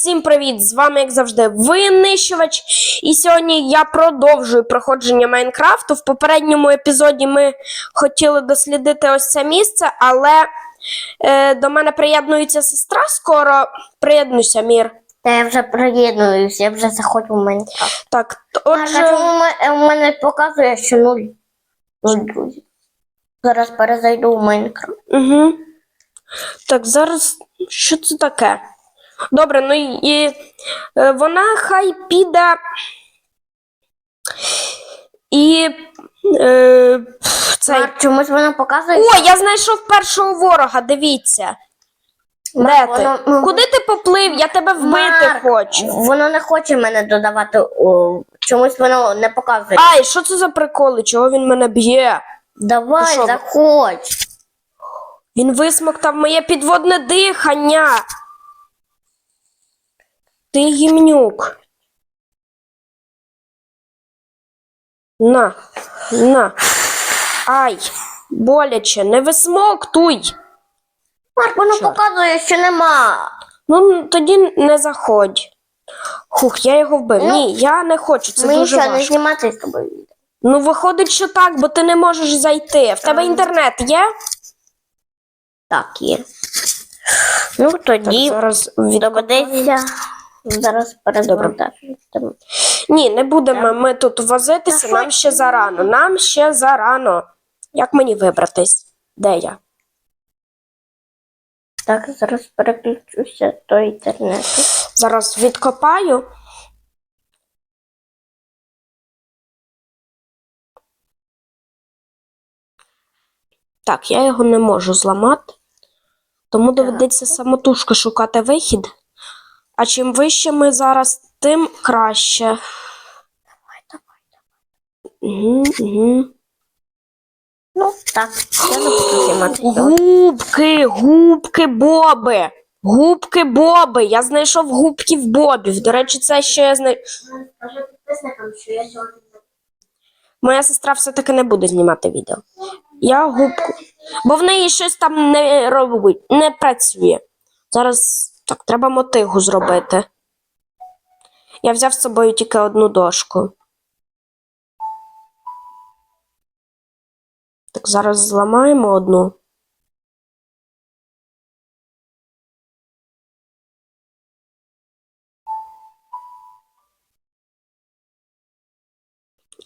всім привіт! З вами, як завжди, винищувач. І сьогодні я продовжую проходження Майнкрафту. В попередньому епізоді ми хотіли дослідити ось це місце, але е, до мене приєднується сестра. Скоро приєднуйся, Мір. Та я вже приєднуюсь, я вже заходжу в Майнкрафт. Так, т- А чому ме- у мене показує, що нуль? Нуль друзів. Зараз перезайду в Майнкрафт. угу. так, зараз що це таке? Добре, ну і е, вона хай піде. І е, цей. А чомусь вона показує. О, я знайшов першого ворога, дивіться. Де ти? воно- ну, Куди ти поплив? Я тебе вбити Марк, хочу. Воно не хоче мене додавати. О, чомусь воно не показує. Ай, що це за приколи? Чого він мене б'є? Давай, заходь. Він висмоктав моє підводне дихання. Ти гімнюк. На, на. Ай, боляче, не висмоктуй. Марк, воно Чорт. показує, що нема. Ну, тоді не заходь. Хух, я його вбив. Ну, Ні, я не хочу, це Мені дуже що, не важко. знімати з тобою відео? Ну, виходить, що так, бо ти не можеш зайти. В тебе інтернет є? Так, є. Ну, тоді зараз доведеться зараз перезавантажити. Ні, не будемо ми тут возитися, нам ще зарано. Нам ще зарано. Як мені вибратись? Де я? Так, зараз переключуся до інтернету. Зараз відкопаю. Так, я його не можу зламати. Тому доведеться самотужки шукати вихід. А чим вище ми зараз, тим краще. Давай, давай. Угу, угу. Ну, так, я не буду знімати. Губки, губки Боби. Губки Боби. Я знайшов губків Бобів. До речі, це ще я знай... Скажи підписникам, що я сьогодні Моя сестра все-таки не буде знімати відео. Я губку. Бо в неї щось там не робить, не працює. Зараз так, треба мотигу зробити. Я взяв з собою тільки одну дошку. Так, зараз зламаємо одну.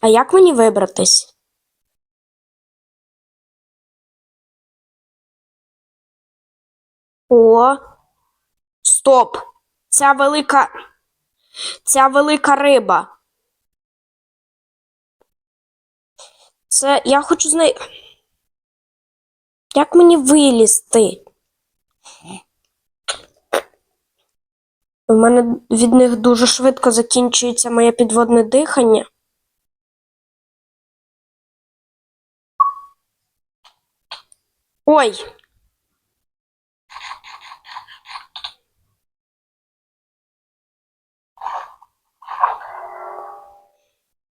А як мені вибратись? О, стоп! Ця велика. Ця велика риба. Це я хочу знай. Як мені вилізти? У мене від них дуже швидко закінчується моє підводне дихання. Ой.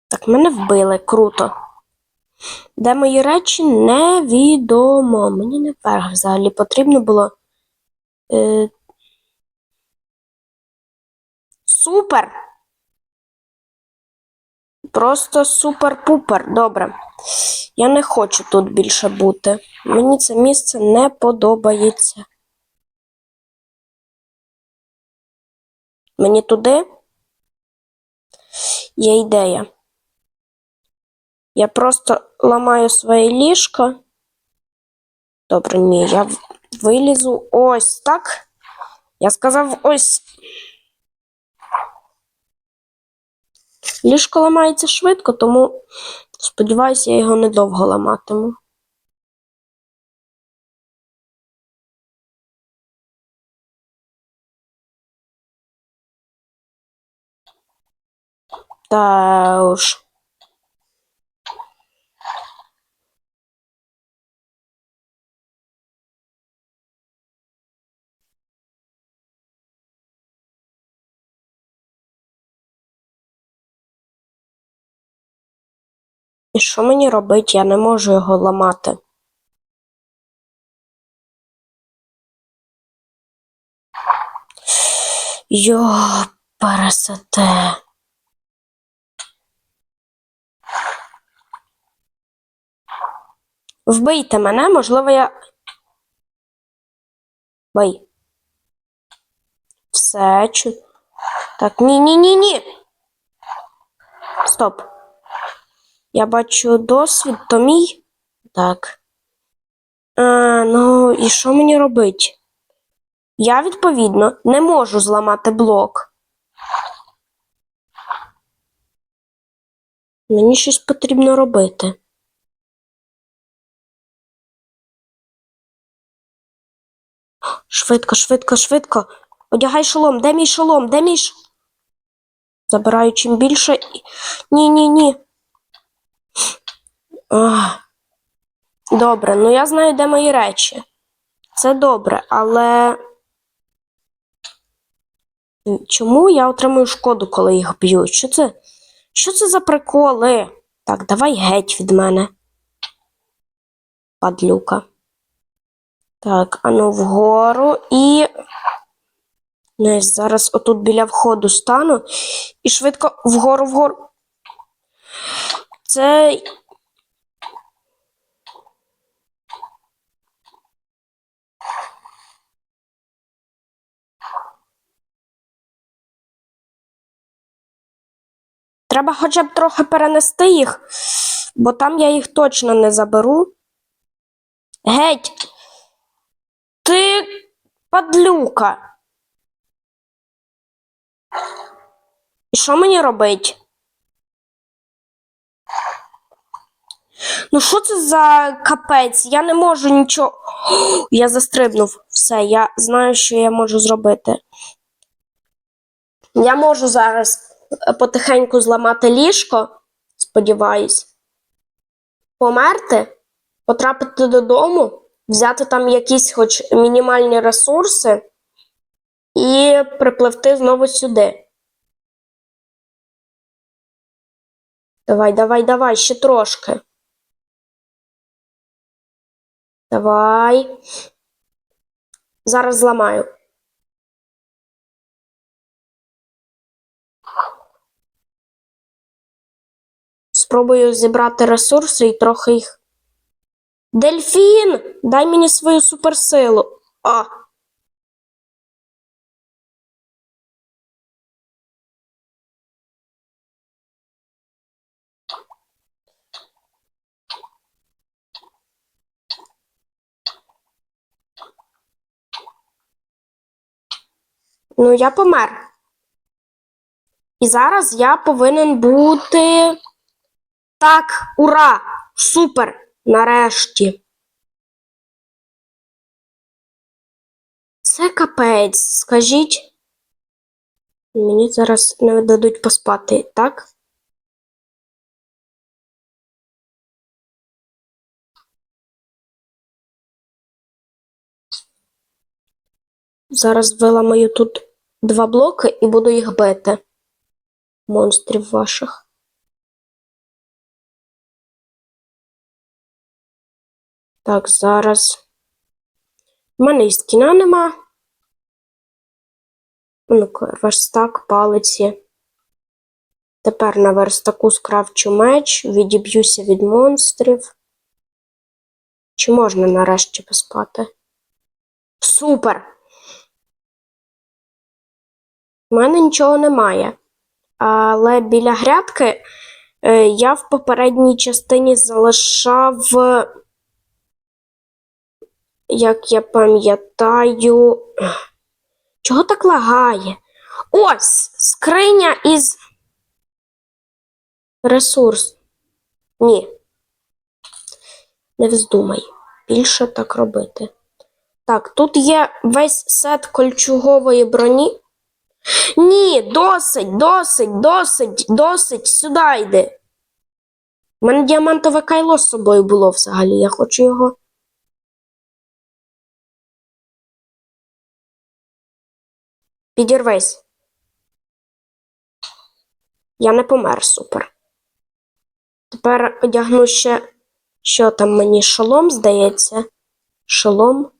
Так, мене вбили, круто. Де мої речі, невідомо. Мені не вверх взагалі потрібно було. Е... Супер! Просто супер-пупер. Добре. Я не хочу тут більше бути. Мені це місце не подобається. Мені туди є ідея. Я просто ламаю своє ліжко. Добре, ні, я вилізу ось так. Я сказав ось. Ліжко ламається швидко, тому сподіваюся, я його недовго ламатиму. Та уж. І що мені робити? Я не можу його ламати. Йо, пересете. Вбийте мене, можливо, я. Бий. Все чу. Так, ні, ні, ні, ні. Стоп. Я бачу досвід, то мій. Так. А, ну, і що мені робить? Я, відповідно, не можу зламати блок. Мені щось потрібно робити. Швидко, швидко, швидко. Одягай шолом. Де мій шолом? Де мій ш... Забираю чим більше. Ні, ні, ні. Ах. Добре, ну я знаю, де мої речі. Це добре, але. Чому я отримую шкоду, коли їх б'ю? Що це? Що це за приколи? Так, давай геть від мене. Падлюка. Так, ану вгору і. Не, зараз отут біля входу стану і швидко вгору вгору. Це. Треба хоча б трохи перенести їх, бо там я їх точно не заберу. Геть! Ти падлюка. І що мені робить? Ну, що це за капець? Я не можу нічого. Я застрибнув. Все, я знаю, що я можу зробити. Я можу зараз потихеньку зламати ліжко, сподіваюсь, померти, потрапити додому, взяти там якісь хоч мінімальні ресурси і припливти знову сюди. Давай, давай, давай, ще трошки. Давай. Зараз зламаю. Спробую зібрати ресурси і трохи їх. Дельфін! Дай мені свою суперсилу. А. Ну, я помер. І зараз я повинен бути. Так, ура! Супер! Нарешті. Це капець, скажіть. Мені зараз не дадуть поспати, так? Зараз виламаю тут два блоки і буду їх бити. Монстрів ваших. Так, зараз. У мене і скіна нема. Ну-ка, верстак, палиці. Тепер на верстаку скрафчу меч, відіб'юся від монстрів. Чи можна нарешті поспати? Супер! У мене нічого немає. Але біля грядки е, я в попередній частині залишав, як я пам'ятаю. Чого так лагає? Ось скриня із ресурс. Ні. Не вздумай більше так робити. Так, тут є весь сет кольчугової броні. Ні, досить, досить, досить, досить, сюди йди. У мене діамантове кайло з собою було взагалі. Я хочу його. Підірвись. Я не помер, супер. Тепер одягну ще, що там мені шолом, здається. Шолом.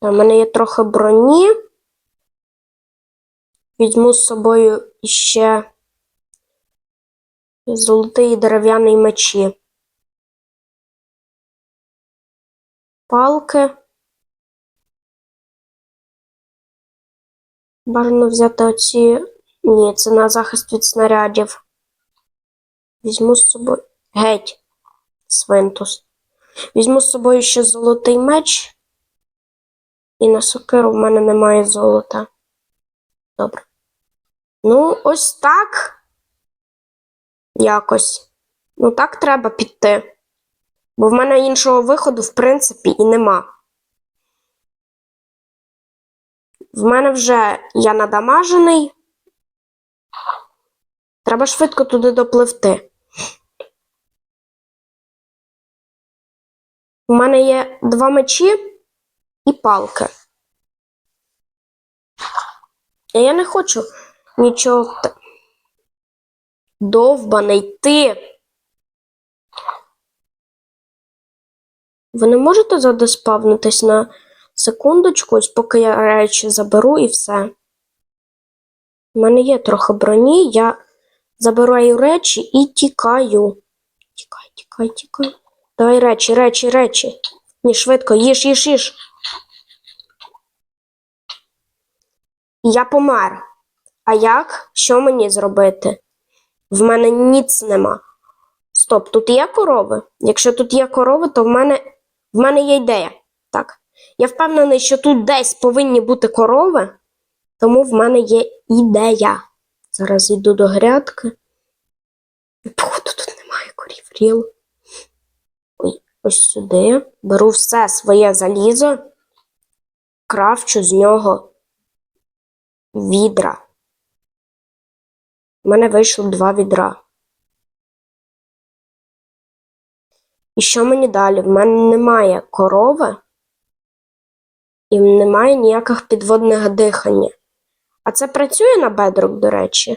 У мене є трохи броні. Візьму з собою ще золотий дерев'яний мечі. Палки. Бажано взяти оці. Ні, це на захист від снарядів. Візьму з собою. Геть. Свинтус. Візьму з собою ще золотий меч. І на сокиру в мене немає золота. Добре. Ну, ось так. Якось. Ну, так треба піти. Бо в мене іншого виходу, в принципі, і нема. В мене вже я надамажений. Треба швидко туди допливти. У мене є два мечі і палки. А я не хочу нічого та- довбаний ти. Ви не можете задеспавнитись на секундочку, поки я речі заберу і все. У мене є трохи броні, я забираю речі і тікаю. Тікай, тікай, тікай. Давай речі, речі, речі. Ні, швидко, їж, їж, їж. Я помер. А як? Що мені зробити? В мене ніц нема. Стоп, тут є корови? Якщо тут є корови, то в мене, в мене є ідея. Так. Я впевнений, що тут десь повинні бути корови, тому в мене є ідея. Зараз йду до грядки. Походу, тут немає корів. Ріл. Ой, ось сюди. Беру все своє залізо, крафчу з нього відра. У мене вийшло два відра. І що мені далі? В мене немає корови і немає ніяких підводних дихання. А це працює на бедрок, до речі?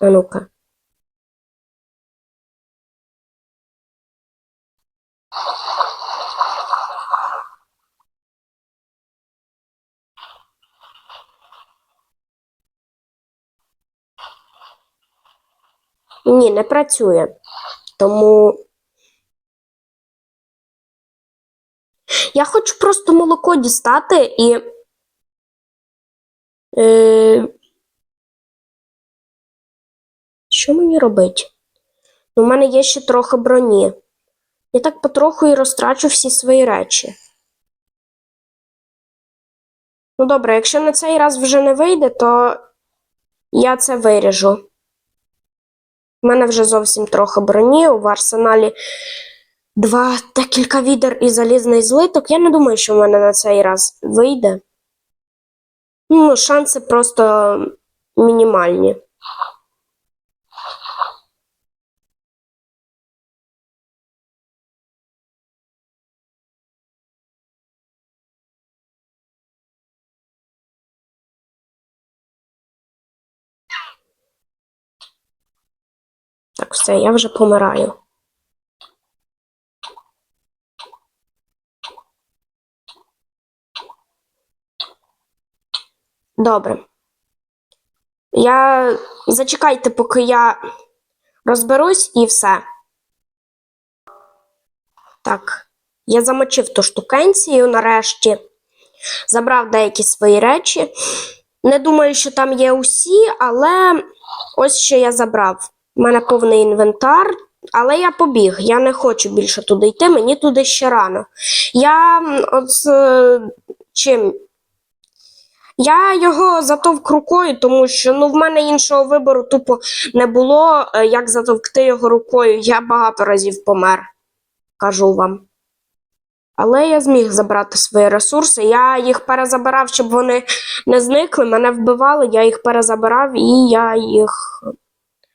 А ну-ка. Ні, не працює. Тому я хочу просто молоко дістати і. Е... Що мені робити? У мене є ще трохи броні. Я так потроху і розтрачу всі свої речі. Ну добре, якщо на цей раз вже не вийде, то я це виріжу. У мене вже зовсім трохи броні, в арсеналі два декілька відер і залізний злиток. Я не думаю, що в мене на цей раз вийде. Ну, шанси просто мінімальні. Так, все, я вже помираю. Добре. Я зачекайте, поки я розберусь і все. Так, я замочив ту штукенцію нарешті. Забрав деякі свої речі. Не думаю, що там є усі, але ось що я забрав. У мене повний інвентар, але я побіг. Я не хочу більше туди йти, мені туди ще рано. Я от е, чим? Я його затовк рукою, тому що ну, в мене іншого вибору тупо не було, е, як затовкти його рукою. Я багато разів помер, кажу вам. Але я зміг забрати свої ресурси. Я їх перезабирав, щоб вони не зникли. Мене вбивали, я їх перезабирав і я їх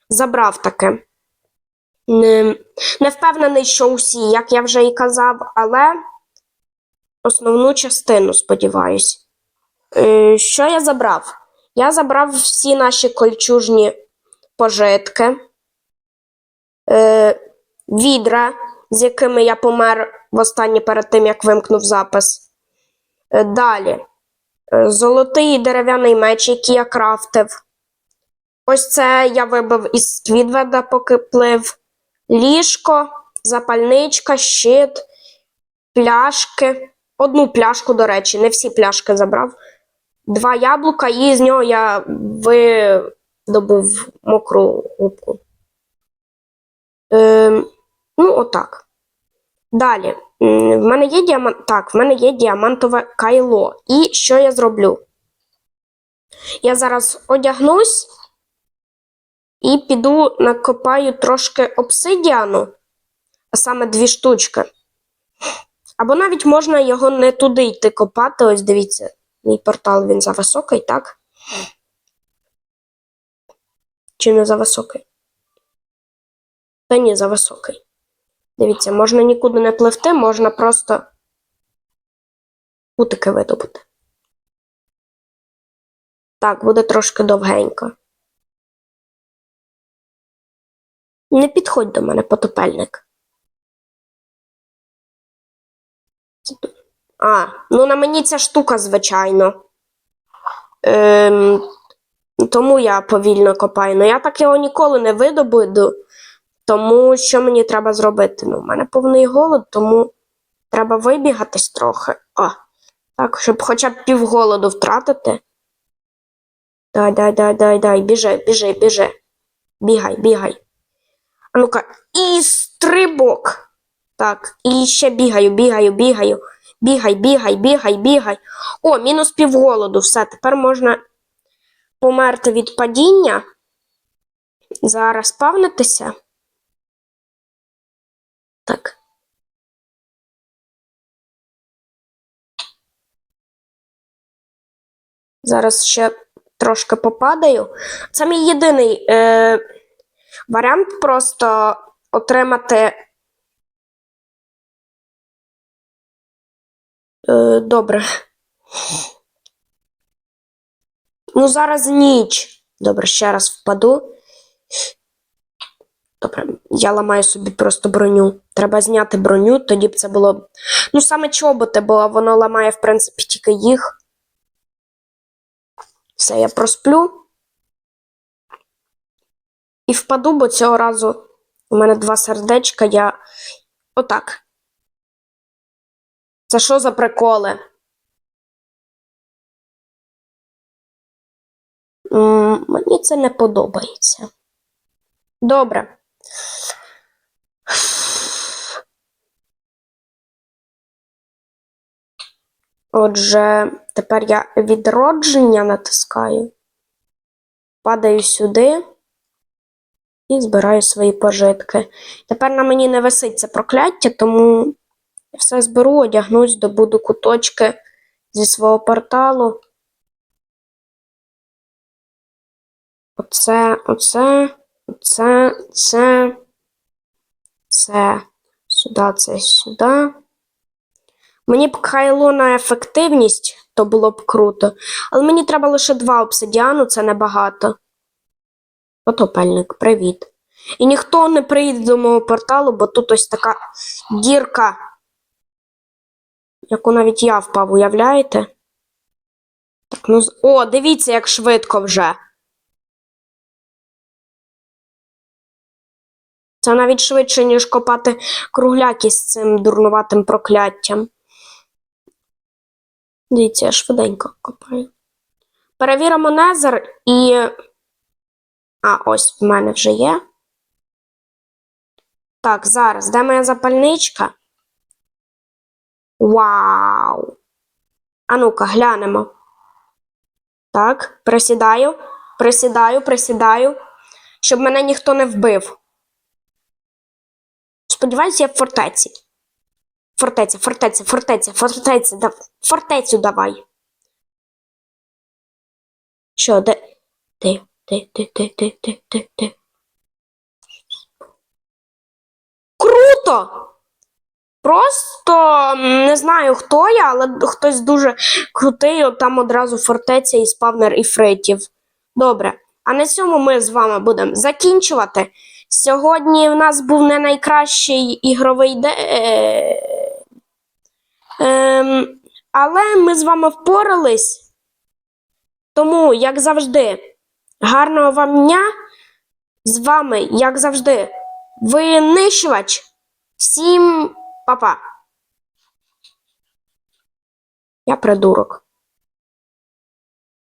забрав таке. Не, не впевнений, що усі, як я вже і казав, але основну частину, сподіваюсь. Е, що я забрав? Я забрав всі наші кольчужні пожитки, е, відра, з якими я помер востаннє перед тим, як вимкнув запис. Е, далі. Золотий дерев'яний меч, який я крафтив. Ось це я вибив із Сквідведа, поки плив. Ліжко, запальничка, щит, пляшки. Одну пляшку, до речі, не всі пляшки забрав. Два яблука, і з нього я видобув мокру губку. Ем, ну, отак. Далі. В мене є діамант. Так, в мене є діамантове кайло. І що я зроблю? Я зараз одягнусь і піду накопаю трошки обсидіану, а саме дві штучки. Або навіть можна його не туди йти копати. Ось дивіться, мій портал він зависокий, так? Чи не зависокий? Та ні, зависокий. Дивіться, можна нікуди не пливти, можна просто кутики видобути. Так, буде трошки довгенько. Не підходь до мене, потопельник. Це. А, ну на мені ця штука, звичайно. Ем, тому я повільно копаю. Ну я так його ніколи не видобуду. Тому що мені треба зробити? Ну, у мене повний голод, тому треба вибігатись трохи. О, так, щоб хоча б півголоду втратити. Дай, дай, дай, дай, дай, біжи, біжи, біжи. Бігай, бігай. А ну-ка, і стрибок. Так, і ще бігаю, бігаю, бігаю. Бігай, бігай, бігай, бігай. О, мінус півголоду. Все, тепер можна померти від падіння. Зараз спавнитися. Так. Зараз ще трошки попадаю. Це мій єдиний е, варіант просто отримати. Е, добре. Ну, зараз ніч. Добре, ще раз впаду. Добре, я ламаю собі просто броню. Треба зняти броню, тоді б це було. Ну, саме чоботи, бо воно ламає, в принципі, тільки їх. Все, я просплю. І впаду, бо цього разу у мене два сердечка, я. Отак. Це що за приколи? Мені це не подобається. Добре. Отже, тепер я відродження натискаю, падаю сюди і збираю свої пожитки. Тепер на мені не висить це прокляття, тому я все зберу, одягнусь, добуду куточки зі свого порталу. Оце, оце, оце, це, це, сюди, це, сюди. Мені б хайло на ефективність, то було б круто. Але мені треба лише два обсидіану, це небагато. Потопельник, привіт. І ніхто не прийде до мого порталу, бо тут ось така дірка, яку навіть я впав, уявляєте? Так, ну, О, дивіться, як швидко вже. Це навіть швидше, ніж копати кругляки з цим дурнуватим прокляттям. Дивіться, я швиденько копаю. Перевіримо незер і. А, ось в мене вже є. Так, зараз, де моя запальничка? Вау! А ну-ка, глянемо. Так, присідаю, присідаю, присідаю, щоб мене ніхто не вбив. Сподіваюся, я в фортеці. Фортеця, фортеця, фортеця, фортеця, да... фортецю давай. Що, де? Де, де, де, де, де, де, де, де? Круто! Просто не знаю, хто я, але хтось дуже крутий, от там одразу фортеця і спавнер іфритів. Добре. А на цьому ми з вами будемо закінчувати. Сьогодні в нас був не найкращий ігровий день. Ем, але ми з вами впорались. Тому, як завжди, Гарного вам дня! З вами, як завжди, винищувач. Всім па-па. Я придурок.